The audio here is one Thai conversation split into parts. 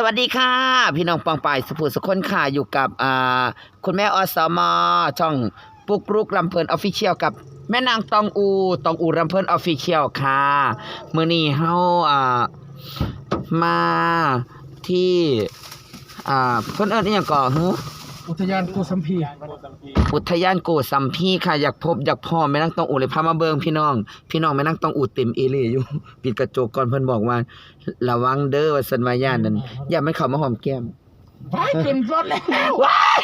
สวัสดีค่ะ พี่น้องปองปายสุภูสุคนค่ะอยู่กับคุณแม่อสมช่องปุกรุกลำเพลินออฟฟิเชียลกับแม่นางตองอูตองอูลำเพลินออฟฟิเชียลค่ะมื่อนี้เฮาอ่ามาที่อ่าเพื่อนเอิญนอีหยังก่อฮึ อุทยานโกสัมพี อุทยานโกสัมพีค่ะอยากพบอยากพ่อแม่นางตองอูเลยพามาเบิ่งพี่น้อง พี่น้องแม่นางตองอูเต็มเอเลยอยู่ ปิดกระจกก่อนเพิ่นบอกว่า ระวังเด้อว่าสันวาย่านนั้นอย่ามันเข้ามาหอมแก้มไปขึ้นรถแล้วว้าย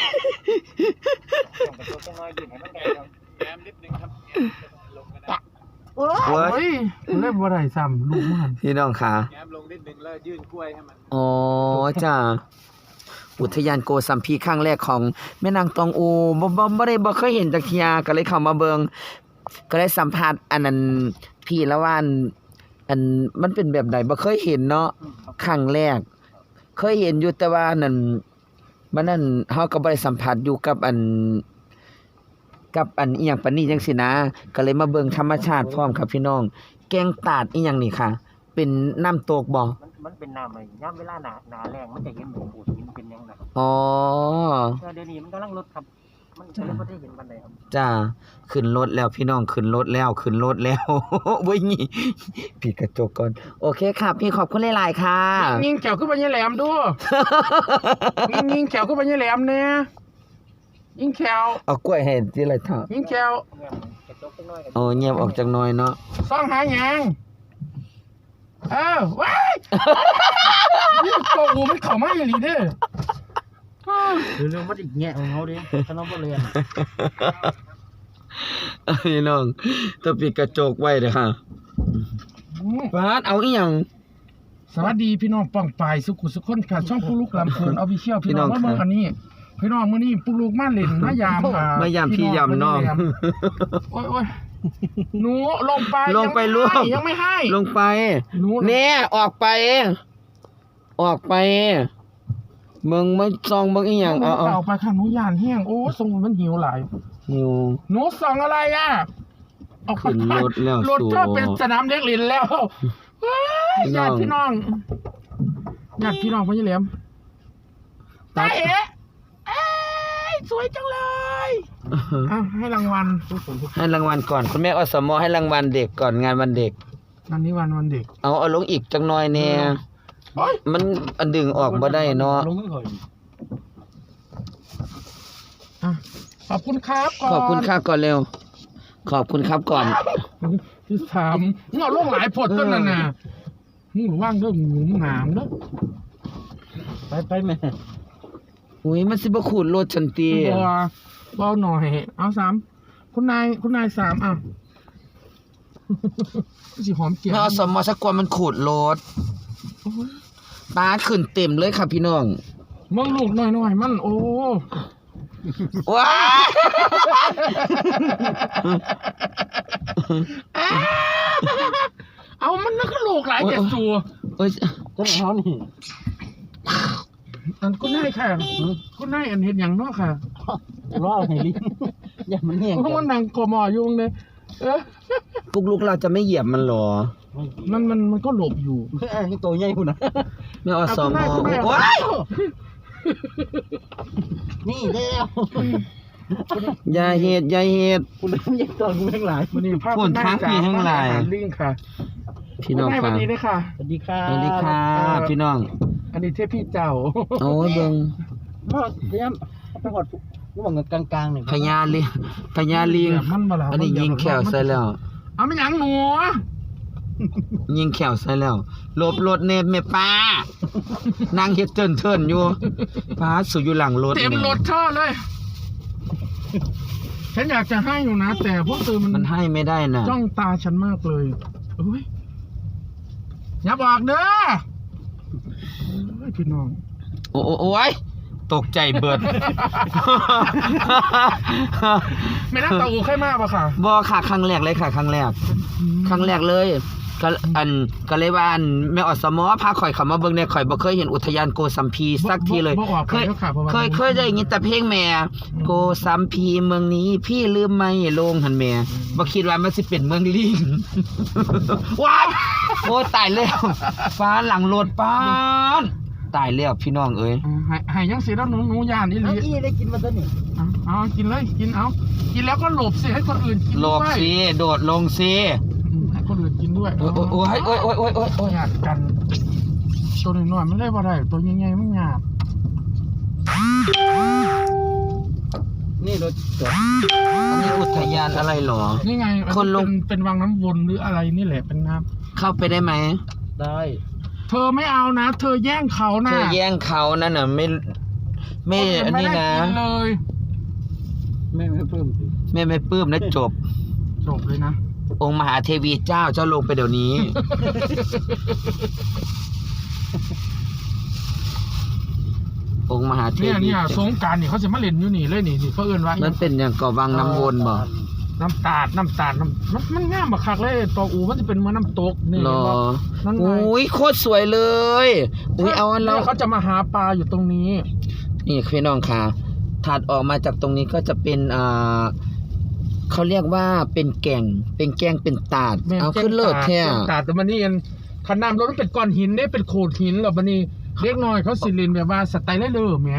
โอ้ยเล่นบ่ได้ซ้ำลูกมันพี่น้องค่ะแง้มลงนิดนึงแล้วยื่นกล้วยให้มันอ๋อจ้า อุทยานโกสัมพีครั้งแรกของแม่นางตองอูบ่บ่บ่ได้บ่เคยเห็นจักเทียก็เลยเข้ามาเบิงก็ได้สัมภาษณ์อันนั้นพี่ละว่านอันมันเป็นแบบใดบ่เคยเห็นเนาะครั้งแรก เคยเห็นอยู่แต่ว่านั่นมันนั่นเฮาก็บ่ได้สัมผัสอยู่กับอันกับอันอีหยังปานนี้จังซี่นะ ก็เลยมาเบิ่งธรรมชาติพร้อมครับพี่น้อง แกงตาดอีหยังนี่ค่ะ เป็นน้ำตกบ่ มันมันเป็นน้ำอะไรย่ำเวลาหนาหนาแรงมันจะเห็นเหมือนปูดหินเป็นยังไงครับอ๋อ แต่เดี๋ยวนี้มันกำลังลดครับ มันก็เลยไม่ได้เห็นบันไดครับจ้า ขึ้นรถแล้วพี่น้องขึ้นรถแล้วขึ้นรถแล้ว เว้ยนี่ปิดกระจกก่อน โอเคค่ะ พี่ขอบคุณหลายๆค่ะ ยิงแขวขึ้นไปยี่แหลมดู ยิงยิงแขวขึ้นไปยี่แหลมเนี่ยยิงแขวเอากล้วยให้ที่ไรเถอะยิงแขวเนี่ยมันกระจกเล็กน้อยกัน โอ้เงียบออกจากหน้อยเนาะ ซ่องหาหยังเออว้ายนี่โกงูมันเข้ามาอย่างนี้เด้อหรือเรื่องมันอีกแง่ของเขาดิถ้าเราบ่เรียนพี่น้องต้องปิดกระจกไว้เด้อค่ะอืมฟาดเอาอีหยังสวัสดีพี่น้องป้องปายสุขุสุขคนค่ะช่องปุ๊กลุกลำเพลินออฟฟิเชียลพี่น้องพี่น้องมาเมื่อกันนี้พี่น้องมื้อนี้ปุ๊กลุกมาเล่นมายามอ่มายามพี่ยามน้องโอ้ยโอ้ย หนูลงไปลงไปยัลูม่กให้ยังไม่ให้ ลงไปหนูแน่ออกไป ออกไปมึงไม่ซองมึงอีหยังหนูเอาเอาเต่าไปค่ะหนูยานแห้งโอ้ทรงมันหิวหลายหิวหนูส่องอะไรอะออกไปขึ้นรถแล้วรถก็สู่เป็นสนามเด็กเล่นแล้วเฮ้ยพี่น้ญาองติพี่น้องญาติพี่น้องพี่เหลียมตาเอ๋เอ้ยสวยจังเลย อะให้รางวัลให้รางวัลก่อน คุณแม่อสมให้รางวัลเด็กก่อนงานวันเด็กอันนี้วันวันเด็กเอาเอาลงอีกจังหน่อยแน่โอ้ยมันอันดึงออกบ่ได้เนาะลงมือก่อนอะขอบคุณครับก่อนขอบคุณครับก่อนเร็ว ขอบคุณครับก่อน ที่สามเงาลงหลายผดต้นนั่นน่ะมึงว่างเรื่องหนูหนามเด้อไปไปแม่อุ้ยมันสิบ่ขูดรถฉันตีบัว เบาหน่อย เอาสามคุณนายคุณนายสามอะสิหอมเกียแม่อสมสักกว่ามันขูดรถปาดขึ้นเต็มเลยค่ะพี่น้องมึงลูกหน่อยหน่อยๆมัน โอ้ว้ายเอามันนั่นก็ลูกหลายเจ็ดตัวโอ้ยเจ้าเขานี่อันคุณนายค่ะคุณนายอันเห็นอย่างเนอกค่ะ รอให้ลิ้นอย่ามันแห้งเพราะมันนังกอมออยุงเลยเออปุกลุกเราจะไม่เหยียบมันเหรอ มันมันมันก็หลบอยู่เพื่อให้ตัวใหญ่คุณนะแม่อสมเาคุณนายคุณนายว้ายนี่แล้วอย่าเฮ็ดอย่าเฮ็ดคุณเริ่มยังตัวกูทั้งหลายมันนี่ภาพพูดคุณนายทางพี่จ๋ทั้งหลายมอลิงค่ะ พี่น้องคุณายค่ะวันนี้เลยค่ะสวัสดีครับสวัสดีค่ะพี่น้อง อันนี้เทพพี่เจ้า โอ้ยเบิ่งมาพยายามไปหอด ระหว่างกลางๆหนึ่งพญาลิพญาลิงมันบ่ล่ะอันนี้ยิงแขวใส่แล้ว เอาไม่หยังหนูยิงแขวใส่แล้วหลบรถเนบแม่ป้านั่งเฮ็ดเทินเทินๆอยู่ป้าสุอยู่หลังรถเต็มนี่รถเธอเลย ฉันอยากจะให้อยู่นะ แต่พวกเธอมันมันให้ไม่ได้น่ะจ้องตาฉันมากเลยเอ้ยอย่าบอกเด้อเอ้ยพี่น้อง โอ้โอ้โอ้ย ตกใจเบิด ไม่น่าตาอูใครมากปะค่ะบ่ค่ะครั้งแรกเลยค่ะครั้งแรกครั้งแรกเลยก็อันก็เลยว่าอันแม่อสมอพาข่อยเข้ามาเบิ่งในข่อยบ่เคยเห็นอุทยานโกสัมพีสักทีเลยบ่ออกเคไปยแล้วค่ะเพราะว่า เคยเคยได้ยินแต่เพลงแม่โกสัมพีเมืองนี้ พี่ลืมไหมโลงหันแม่บ่คิดว่ามันสิเป็นเมืองลิง ว้ายโอ้ตายแล้วฟ้าหลังรถป้าน ตายแล้วพี่น้องเอ้ยอืมให้ให้ยังสิแล้วหนูหนูย่านนี่เอาลีอีได้กินมาตัวนี้เอาเอากินเลยกินเอา กินแล้วก็หลบสิให้คนอื่นกินหลด้บวยสิโดดลงสิอืมให้คนอื่นกินด้วยโอ้ยโอ้ยโอ้ยโอ้ยโอ้ยโอ้ยโอ้ยหยาดกันตัวน้อยๆมันได้บ่ได้ตัวใหญ่ๆมันหยาดนี่รถจอดอันนี้อุทยานอะไรหรอ นี่ไงคนลง เป็นเป็นวังน้ำวนหรืออะไรนี่แหละเป็นน้เข้าไปได้ไหมได้ำ เธอไม่เอานะ เธอแย่งเขาเธนะอแย่งเขานั่นน่ะไม่ไม่อันนี้นะไม่ได้กิเลยไม่ไม่เพิ่มสิไม่ไม่ปลื้มนะจบ จบเลยนะองค์มหาเทวีเจ้าเจ้าลงไปเดี๋ยวนี้ องค์มหาเทเนี่ยวีเนี่ยสเจ้างกรารนี่เขาจะมาเล่นอยู่นี่เลยนี่นี่เขาเอื่นว่ามันเป็นอย่างก่อวังน้ำวนบ่ น้ำตาดน้ำตาดน้ำมันมันง่ามบักคักเลยตัวอูมันจะเป็นเหมือนน้ำตกนี่หรอนั่นไงอุ้ยโคตรสวยเลยอุ้ยเอาอันเรานี่ยเขาจะมาหาปลาอยู่ตรงนี้ นี่พี่น้องค่ะถัดออกมาจากตรงนี้ก็จะเป็นอ่าเขาเรียกว่าเป็นแก่ง เป็นแก่งเป็นตาด แม่นเอาขึ้นเลิศแท้ แจ้งตาดแต่มันนี่เองคันน้ำรถมันเป็นก้อนหินได้เป็นโขดหินหรอมันนี่ เล็กน้อยเขาสิเลินแบบว่าสไตล์เลยๆแหม่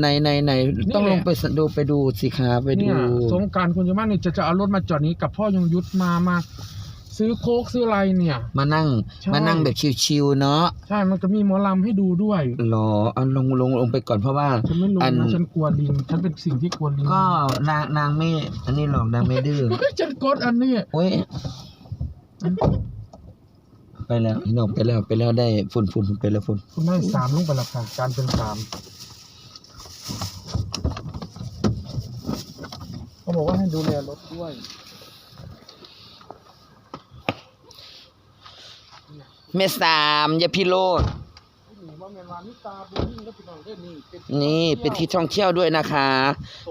ในในในนี่ต้องแหละลงไปสดูไปดูสิคะไปดู เนี่ยสงกรารคุณจะมานี่จะจะเอารถมาจอดนี้กับพ่อยงยุทธมามา ซื้อโค้กซื้ออะไรเนี่ย มานั่ง ใช่ มานั่งแบบชิวๆเนาะใช่ มันจะมีหมอลำให้ดูด้วยหรอเอาลงลงลงไปก่อนเพราะว่า ฉันไม่ลงอัน นะฉันกลัวลิงฉันเป็นสิ่งที่กลัวลิงก็นางนางไม่ อันนี้หรอกนางไม่ดื้อฉันกดอันนี้โอ้ย ไปแล้วพี่น้องไปแล้วไปแล้วได้ฝุ่นฝุ่นฝุ่นไปแล้วฝุ่นคุณได้สามลงไปและค่ะการเป็นสามเขาบอกว่าให้ดูแลรถด้วยเมสามอยาพิโรธว่าแมนวานิตาบูนิ่งแล้วพี่น้องได้นี่เป็นนี่เป็นที่ท่องเที่ยวด้วยนะคะ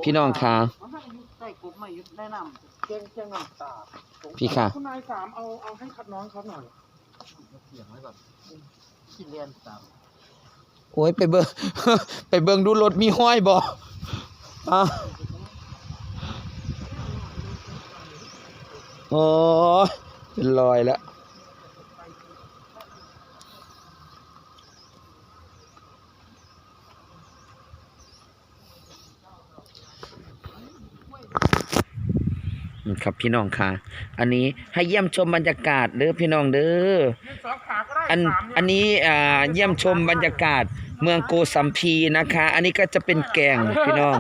พี่น้องค่ะมันน่าจะอยู่ใต้กบไม่อยู่แนะนำแจ้งแจ้งน้ำตาพี่ค่ะคุณนายสามเอาเอาให้คัดน้องเขาหน่อย เสียงไว้ก่อนกินเรียนตามโอ้ยไปเบิ่ง ไปเบิ่งดูรถมีห้อยบ่อะโอ้เป็นรอยแล้ว ครับพี่น้องค่ะ อันนี้ให้เยี่ยมชมบรรยากาศเด้อพี่น้องเด้อยืนสองขาก็ได้อันสามเยอันนี้อ่าเยี่ยมชมบรรยากาศเมืองโกสัมพีนะคะ อันนี้ก็จะเป็นแกงพี่น้อง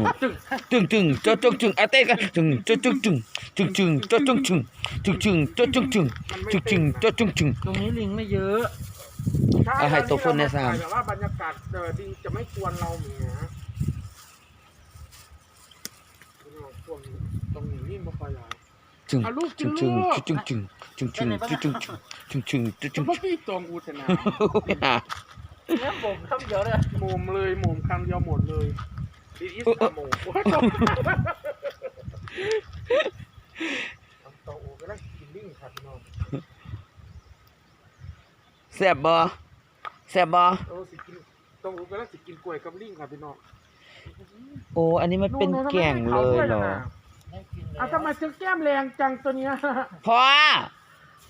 จึงจึงโจจุงจึงอาเต้กันจึงโจจุงจึงจึงจึงโจจุงจึงจึงจึงโจจุงจึงจึงจึงโจจุงจึงตรงนี้ลิงไม่เยอะช่เอาให้ตัวคนในสามแต่ว่าบรรยากาศเออดีจะไม่กวนเราเหมือนช่วงนี้ตรงนี้นี่ไม่ค่อยหลาย จึงเอาลูกกิจึนงลูจึงกจึงจึงจึงจึงจึงจึงจึงจึงจึงจึงเพราะพี่ตรงอูทนาเนี่ยผมทำเยอะเลยหมุมเลยหมุมครั้งเดียวหมดเลยดีอิสหมุมโอ้ยตรงตรงอูก็ได้กินลิงครับพี่น้องแซ่บบ่แซ่บบ่โอ้สิกินตรงอูก็ได้สิกินกล้วยกับลิงครับพี่น้องโอ้อันนี้มันเป็นแกงเลยเหรอได้กิน เลยอะทำไมถึงแก้มแรงจังตัวเนี้ยพอ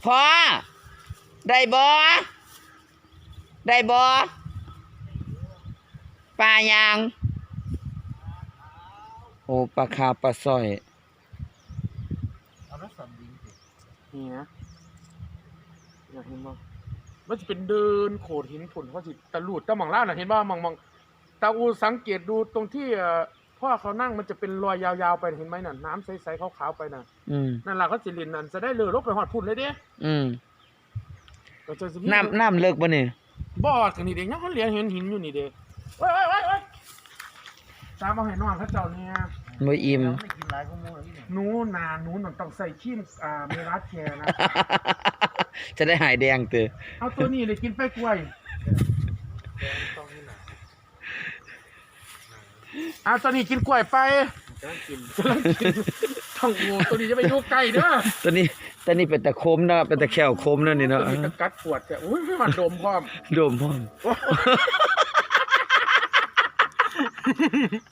พอ ได้บ่ได้บ่ปลายาง โอ้ปลาคาปลาสร้อยเอาแล้วสอนลิงสินี่นะอยากเห็นบ้างมันจะเป็นเดินโขดหินผลเขาสิตะลุดตะหมองล่าน่ะเห็นบ้างมองมองตาอูสังเกตดูตรงที่เอ่อ พ่อเขานั่งมันจะเป็นรอยยาวๆไปเห็นไหมน่ะน้ำใสๆขาวๆไปน่ะอืมนั่นแหละเขาสิลินนั่นจะได้เลยลบไปหอดพุ่นเลยเด้อืมก็จะสิน้ำน้ำเลิกบ่เนี่ยบอดกันนี่เด้ยังเขาเหลียงเห็นหินอยู่นี่เด้เว้ยเว้ยเว้ยเว้ยตามมาให้น้องเขาเจ้าเนี่ยบ่อิ่มแล้วไม่กินหลายข้าวมูลที่ไหนหนูนาหนูน่ะต้องใส่ขี้มอ่าเมลัสแคร์นะจะได้หายแดงเตอเอาตัวนี้เลยกินไปกล้วย เอาตัวนี้กินกล้วยไปจะต้องกินต้องโอ้ตัวนี้จะไปอยู่ใกล้เด้อตัวนี้ตัวนี้เป็นตะโคมเนาะเป็นตะแควโคมเนาะนี่เนาะตัวนี้ก็กัดปวดแต่อุ้ยมันดมพร้อมโดมพร้อม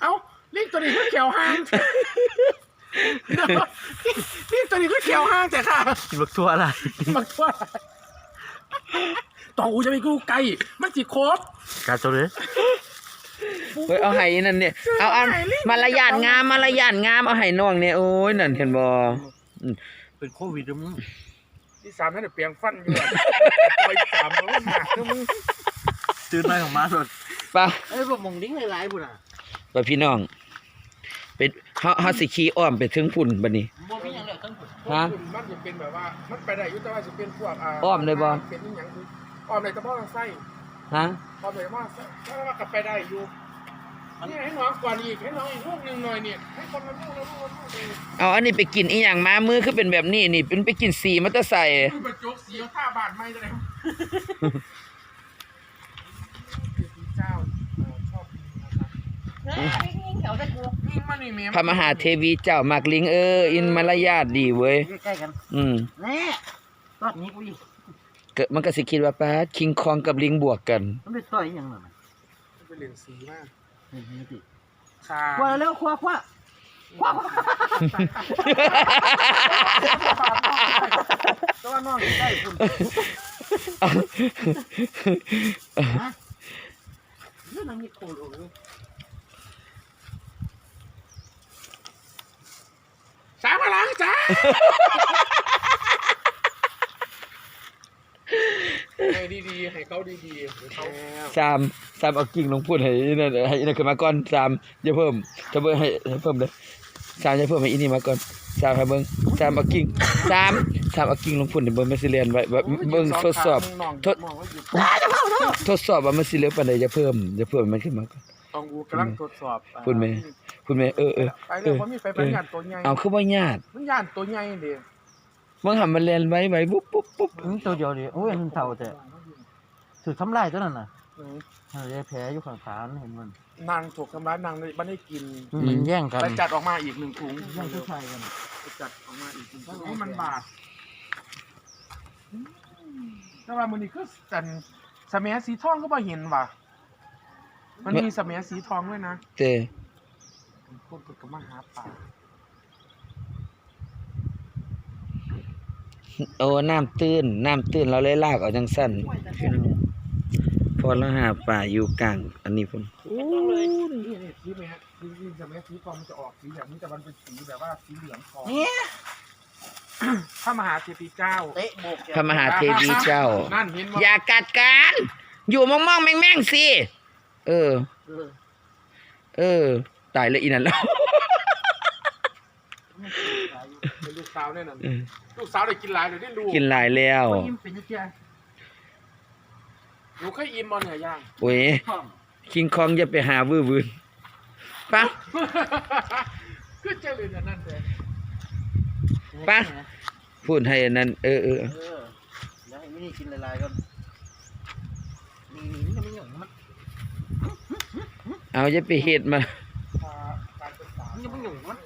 เอ้าลิงตัวนี้ก็เขียวห่างลิงตัวนี้ก็เขียวห่างแต่ค่ะกินบักทั่วอะไรมันว่าต่ออูจะไปกู้ไกลมันสิโคตรการโซ เลยเฮ้ยเอาให้นั่นเนี่ยเอาเอามารยาทงามมารยาทงามเอาให้น้องเนี่ยโอ้ยนั่นเห็นบ่เป็นโควิดแล้วมึงที่สามนั่นนะเปลียงฟันอยู่อะปล่อยสามแล้วมันหนักนะมึงตื่นมาของมาสดไปเอ้ยบ่มองดิ้งหลายๆพุ่นอะไปพี่น้องเป็นเฮาเฮาสิขี่อ้อมไปถึงพุ่นบัดนี้บ่มีหยังแล้วทั้งพุ่นฮะมันจะเป็นแบบว่ามันไปได้อยุติว่าจะเป็นพวกอ่าอ้อมเลยบ่เป็นอหย่างคืออ้อมเลยแต่บ่ต้องไส้ ฮะอ้อมเลยว่าไส้ถ้าว่ากลับไปได้อยู่นี่ให้น้องก่อนอีกให้น้องอีกลูกหนึ่งหน่อยเนี่ยให้คนละลูกละลูกละลูกเลยเอาอันนี้ไปกินอีหยังมามือคือเป็นแบบนี้นี่เป็นไปกินสีมันจะใส่คือประจกสีเอาท่าบาดไม่ได้เจ้าเอ่อชอบนะครับนี่มันนี่แม่พระมหาเทวีเจ้ามักลิงเอออินมารยาทดีเว้ย ใกล้ๆกันอืมแน่ตอนนี้กูอีกเกิดมันก็สิคิดว่าป้าดคิงคองกับลิงบวกกัน มันไปต่อยหยังน่ะไปเล่นสีมากนี่นี่สิค่ะคว้าแล้วคว้าคว้าคว้าคว้าแต่ว่าน้องอยู่ใกล้คุณฮะเรื่องนั้นมีโคโลเลยสามพลังจ้าให้ ดีๆ ให้เขาดีๆให้เขาสามสามเอากิ่งลงพูดให้อีนั่นให้อีนั่นขึ้นมาก่อนสามอย่าเพิ่มถ้าเบิ่งให้ให้เพิ่มเลยสามอย่าเพิ่มให้อีนี่มาก่อนสามให้เบิ่งสามเอากิ่งสามสามเอากิ่งลงพูดให้เบิ่งมันสิเรียนไว้ว่าเบิ่งทดสอบทดมองว่าอยู่ทดสอบว่ามันสิเหลือปานใดอย่าเพิ่มอย่าเพิ่มมันขึ้นมาก่อน ตองอูกำลังทดสอบพูดไหมพูดแม่เออเออไปเลยเพราะมีไฟเป็นยานตัวใหญ่เอาคือบ่ญาติมันยานตัวใหญ่เดียวมึงหันมันเรียนไว้ไว้ปุ๊บปุ๊บปุ๊บอืมตัวเดียวดิโอ้ยมันเท่าแต่ ถือทำลายตัวนั้นน่ะเออแผลอยู่ข้างขาเห็นมันนางถูกทำร้ายนางเลยไม่ได้กินมันแย่งกันไปจัดออกมาอีกหนึ่งถุงแย่งผู้ชายกัน ไปจัดออกมาอีกหนึ่งถุงโอ้มันบาดแต่ว่ามันนี่คือสันสมัยสีทองก็บ่เห็นว่ะ มันมีสมัยสีทองด้วยนะ เต้พวกกับมาหาป่าโอ้น้ำตื้น น้ำตื้นเราเลยลากออกจังสั้นพี่น้องพ อเราหาป่าอยู่กลางอันนี้พุ่นนี่นี่สีไหมฮะสีสีสมัยสีทองมันจะออกสีแบบนี้แต่มันเป็นสีแบบว่าสีเหลืองทองเนี่ยพระมหาเทพีเจ้าเตะโบกพระมหาเทวีเจ้า นั่นเห็นว่าอย่ากัดกัน อยู่มองมองๆแม่งๆสิเออเออ เออ ตายเลยอีนั่นแล้ว เป็นลูกสาวเนี่ยนะเออลูกสาวได้กินหลายเลยได้ลูกกินหลายแล้วโอ้ยยิ้มเป็นเจ้า หนูเคยอิ่มบอลเหนือย่างโอ้ยท้องคิงคองอย่าไปหาวื้อวืนปะคือเจริญอันนั่นเลยไปพูดให้อันนั้น เออเออเออแล้วให้มินี่กินหลายๆก่อนนี่นี่มันไม่หย่อนมันเอาอย่าไปเฮ็ดมาการเป็นสาวมันยังไม่หย่อนมัน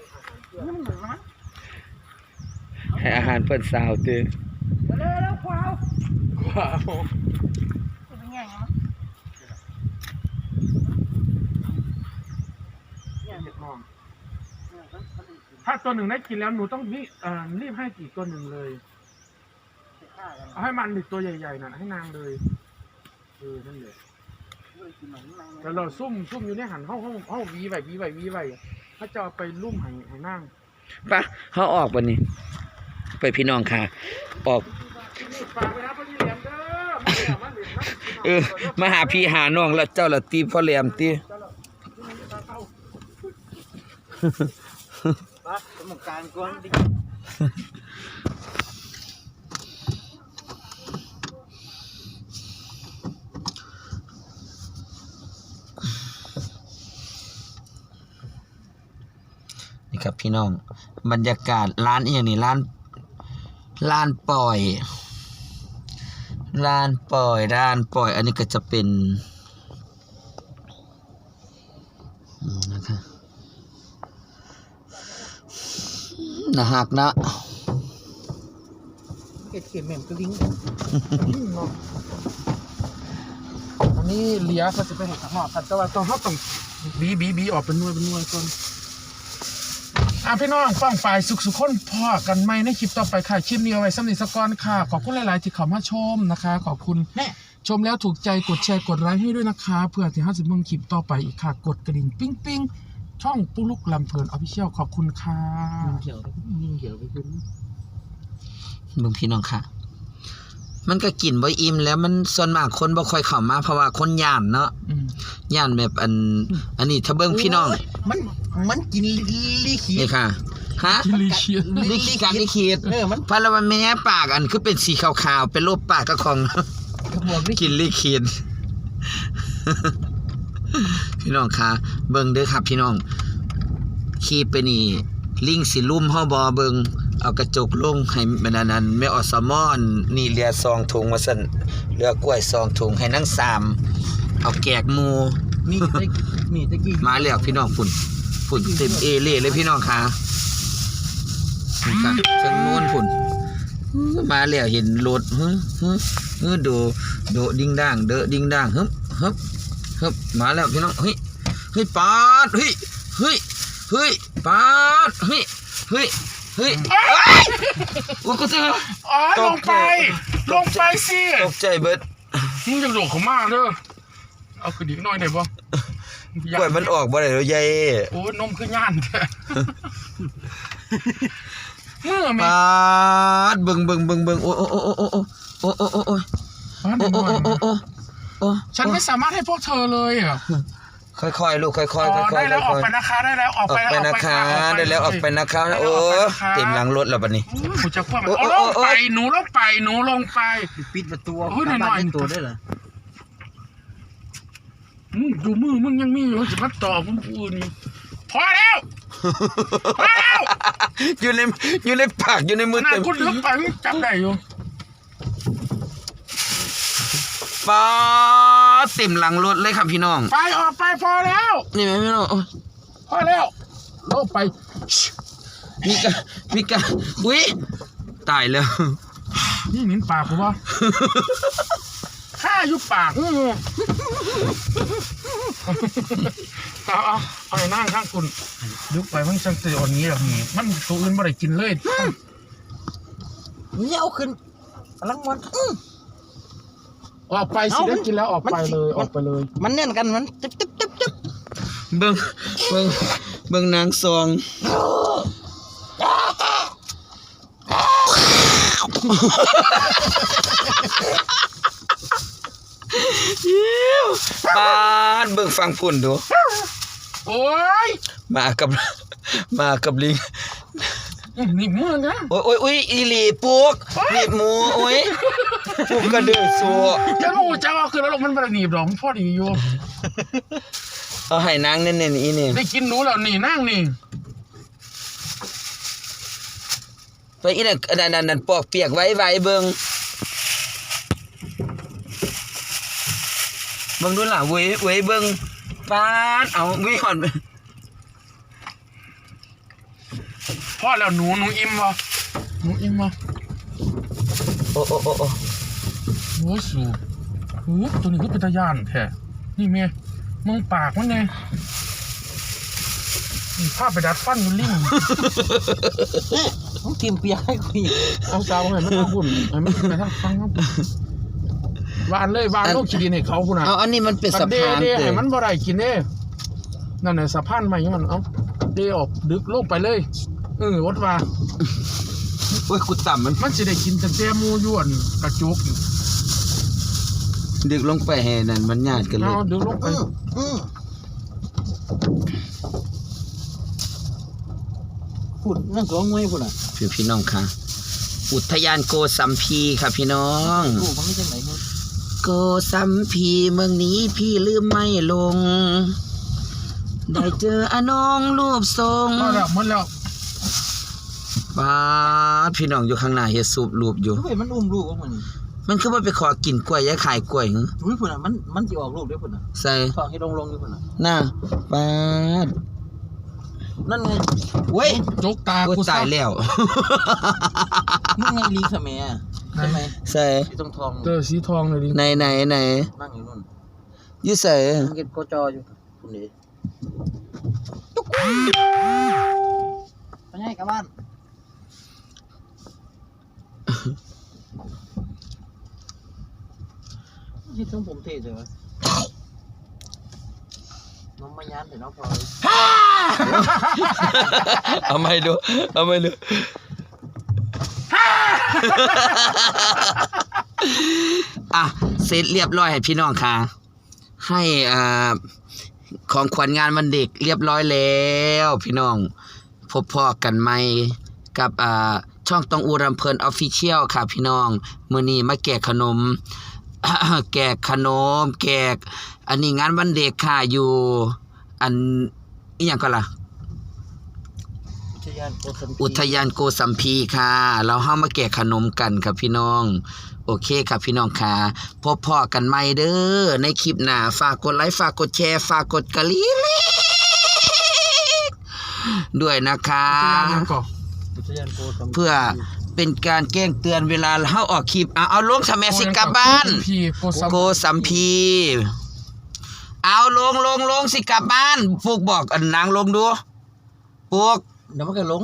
ยังไม่หย่อนมันให้อาหารเพิ่นสาวเต้อเร็วเร็วควาวว้าว เป็นไงมัน เนี่ยเห็ดหอม ถ้าตัวหนึ่งได้กินแล้วหนูต้องรีบเอ่อรีบให้กี่ตัวหนึ่งเลยเอาให้มันดิตัวใหญ่ๆน่ะให้นางเลยเออนั่นเลยแต่เราซุ่มซุ่มอยู่ในหันห้องห้องห้องวีไว้วีไว้วีไว้ถ้าจะเอาไปลุ่มให้ให้นั่งปะเฮาออกบัดนี้ ไปพี่น้องค่ะ ออก ฝากไปนะพ่อที่เหลี่ยมเด้อมาเหลี่ยมมาเหลี่ยมนะเออมาหาพี่หาน้องแล้วเจ้าละตีพ่อแหลมตี ปะสมการก่อนดินี่ครับพี่น้อง บรรยากาศร้านอีอย่างนี้ร้านร้านปล่อยร้านปล่อยร้านปล่อย อันนี้ก็จะเป็น นะฮักนะเก็ดเข็มแหม่มก็ลิงเนาะอันนี้เลียเขาจะไปเห็นข้างนอกกันแต่ว่าต้องเขาต้องบีบีบีออกเป็นหน่วยเป็นหน่วยก่อนอะพี่น้องฟังฝ่ายสุขสุขคนพอกันไหมในคลิปต่อไปค่ะคลิปนี้เอาไว้สำหรับสกอนค่ะ ขอบคุณหลาย ๆ ที่เข้ามาชมนะคะ ขอบคุณชมแล้วถูกใจกดแชร์กดไลค์ให้ด้วยนะคะ เพื่อที่ห้าสิบเมืองคลิปต่อไปอีกค่ะ กดกระดิ่งปิ้งปิ้ง ช่องปุ๊กลุกลำเพลินออฟฟิเชียลขอบคุณค่ะยิงเขียวยิงเขียวไปขึ้นเบิ่งพี่น้องค่ะ มันก็กินบ่อิ่มแล้วมันส่วนมากคนบ่ค่อยเข้ามาเพราะว่าคนย่านเนาะอืมย่านแบบอัน อันนี้ถ้าเบิ่งพี่น้อง มันมันกินลีขีนี่ค่ะฮะกิลิเชียลิขีการลิขีดเออมันพาราวันแม่ปากอันคือเป็นสีขาวๆเป็นรูปปากกระของ กระบอกลีกินลิขีด พี่น้องคะเบิ่งเด้อครับ พี่น้องขี่ไปนี่ลิงสิลุ่มเฮาบ่เบิ่งเอากระจกลงให้มันอันนั้นแม่อสมอนนี่เหลือซองถุงว่าซั่นเหลือกล้วยซองถุงให้นั่งสามเอาแกกหมูมีตะมีตะกี้มาแล้วพี่น้องฝุ่นฝุ่นเต็มเอเล่เลยพี่น้องคะนี่ค่ะจังโน้นฝุ่นอื้อมาแล้วเห็นรถฮึฮึฮึดูโดดิ้งด่างเดอดิ้งด่างฮึบฮึบ ฮึบมาแล้วพี่น้องเฮ้ยเฮ้ยปาดเฮ้ยเฮ้ยเฮ้ยปาดเฮ้ยเฮ้ยเฮ้ยเอ้ยโอ้ก็เจออ๋อลงไป ลงไปสิตกใจเบิดมึงจะโดดเขามาเด้อเอากระดิ่งหน่อยได้ปะกล้วยมันออกบ่ได้แล้วยายโอ้ยนมคือย่านแท้เมื่อแม่ปาดเบิ่งเบิ่งเบิ่งเบิ่งโอ้โอ้โอ้โอ้โอ้โอ้โอ้โอ้โอ้อ๋อโอ้หน่โอ้อยโอ้ โอ้โอ้ฉันไม่สามารถให้พวกเธอเลยอะค่อยๆลูกค่อยๆค่อยอ๋อๆค่ได้อยๆแล้วออกค่อยไปนะคะได้แล้วออกๆอไปอกไปนะคะได้แล้วออกไปนะคะได้โอ้แล้วออกไปนะคะเต็มหลังรถแล้วบัดนี้หนูจะคว่ำโอ้เอาโอ้ลงโอ้ไปหนูลงไปหนูลงไปปิดประตูโอ้ยหน่อยๆบ้าตัวได้เหรอมึงดูมือมึงยังมีอยู่จะมาต่อผมอื่นอยู่พอแล้วพอแล้วอยู่ในอยู่ในปากอยู่ในมือขนาดเต็มคุณเลือกไปมึงจับได้อยู่ ปาเต็มหลังรถเลยครับพี่น้องไปออกไปพอแล้ว นี่ไหมพี่น้องโอ้ยพอแล้วลงไปมีกะมีกะอุ้ยตายแล้ว นี่เหมิ่นปากกูวะข้าอยู่ปากอื้อเอาเอาเอาไอ้นั่งข้างคุณลุกไปมันจังเตือนนี้หรอกนี่มันตัวอื่นไม่ได้กินเลย เนี่ยเอาขึ้นกำลังมันอื้อ ออกไปสิเอ้าได้กินแล้วออกไปเลยมันออกไปเลย มันแน่นกันมันจึ๊บจึ๊บจึ๊บจึ๊บเบิ่งเบิ่งเบิ่งนางซองยิ้วปาดเบิ่งฟังพุ่นดูโอ้ยมากับมากับลิงนี่มือนะโอ้ยโอ้ยโอ้ยอีหลีปุกหนีบหมูโอ้ยปุ กกระเดือสัวจะรู้จะเอาคือแล้วมันไม่ได้หนีบหรอกมันพอดีอยู่ เอาให้นางเน้นๆอีนี่ได้กินหนูแล้วนี่นั่งนี่ไปอีนั่นอันนั้นอันนั้นปอกเปียกไว้ไว้เบิ่งเบิ่งดูล่ะเว้ยเว้ยเบิ่งปาดเอาเว้ยหอนไปพ่อแล้วหนูหนูอิ่มวะหนูอิ่มวะโอ้โอ้โอ้โอ้ โอ้ยสูโอ้ยตัวนี้ก็เป็นตาย่านแท้นี่เมย์มึงปากมันไงนี่ภาพไปดัดฟันอยู่ลิงต้องกินเปียกให้คุยเอาสาวให้มันมาบุ่นให้มันไปทางฟังครับวานเลยวานลูกขีดินให้เขาพุ่นน่ะเอาอันนี้มันเป็นสะเดพานเดเตให้ยมันบ่ได้กินเด้นั่นน่ะสะพานใหม่ยังมันเอาเดออกดึกลงไปเลยเออวัดว่าโอ้ยกูต่ำมันมันสิได้กินตั้งแต่หมูยวนกระจุก ดึกลงไปให้นั่นมันญาติกันเลเอายดึกลงไปอื้ออื้อพุ่นนั่นสองมวยพุ่นอะพี่พี่น้องค่ะ อุทยานโกสัมพีค่ะพี่น้อง ลูกมันไม่ใช่ไหนมึงโกสัมพีเมืองนี้พี่ลืมไม่ลง ได้เจออนองรูปทรงพอแล้วหมดแล้วป้าดพี่น้องอยู่ข้างหน้าเฮ็ดสูบรูปอยู่ เฮ้ยมันอุ้มลูกของมัน มันคือว่าไปขอกินกล้วยยายขายกล้วยหึอุ้ยพุ่นอะมันมันจะออกลูกด้วยพุ่นอะใส่ฟองให้ลงลงด้วยพุ่นอะหน้าป้าดนั่นไงเว้ยจกตากูกูตายซะแล้วนี่ไงลิงสะแมัยใช่ไหมใส่ที่ตรงทองเจอสีทองเลยดิไหนไหนไหนนั่งอยู่นู่นอยู่ใส่มันเก็บโกจออยู่คุณดีไปไงกลับบ้าน ที่ทรงผมเท่จังวะน้องไมายันเดี๋ยวน้องพลอยเอาไม่ดูเอาไม่ดูอะเสร็จเรียบร้อยให้พี่น้องค่ะ ให้อ่าของขวัญงานวันเด็กเรียบร้อยแล้ว พี่น้อง พบพ่อกันไหมกับอ่าช่องตองอูรำเพลินออฟฟิเชียลค่ะ พี่น้องมือนี้มาแจกขนม แจกขนมแจกอันนี้งานวันเด็กค่ะอยู่ อันอีหยังก็ล่ะ อุทยานโกสัมพีอุทยานโกสัมพีค่ะ เราเข้ามาแกะขนมกันครับพี่น้อง โอเคครับพี่น้องค่ะ พบพ่อกันใหม่เด้อในคลิปหน้าฝากกดไลค์ฝากกดแชร์ฝากกดกระลิ่งด้วยนะคะยังก่ออุทยานโกสัมพี เพื่อ เป็นการแจ้งเตือนเวลาเฮาออกคลิปอะเอาลงสมัยสิกลับบ้านพี่โกสัมโกสัมพีเอาลงลงลงสิกลับบ้านฟุกบอกอันนางลงดูฟุกเดี๋ยวมันก็ลง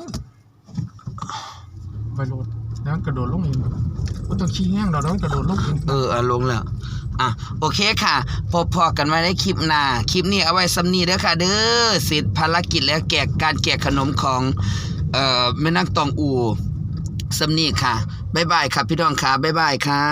ไปโหลดแล้วกระโดดลงเองก็ต้องขี้แห้งดอกแล้วกระโดดลงเองเออเอาลงแล้วอะโอเคค่ะพบพอกันไว้ในคลิปหน้าคลิปนี้เอาไว้สำนีเด้อค่ะ เด้อเสร็จภารกิจแล้วแกะการแกะขนมของเอ่อแม่นางตองอู สำนีค่ะ บ๊ายบายค่ะพี่น้องค่ะ บ๊ายบายค่ะ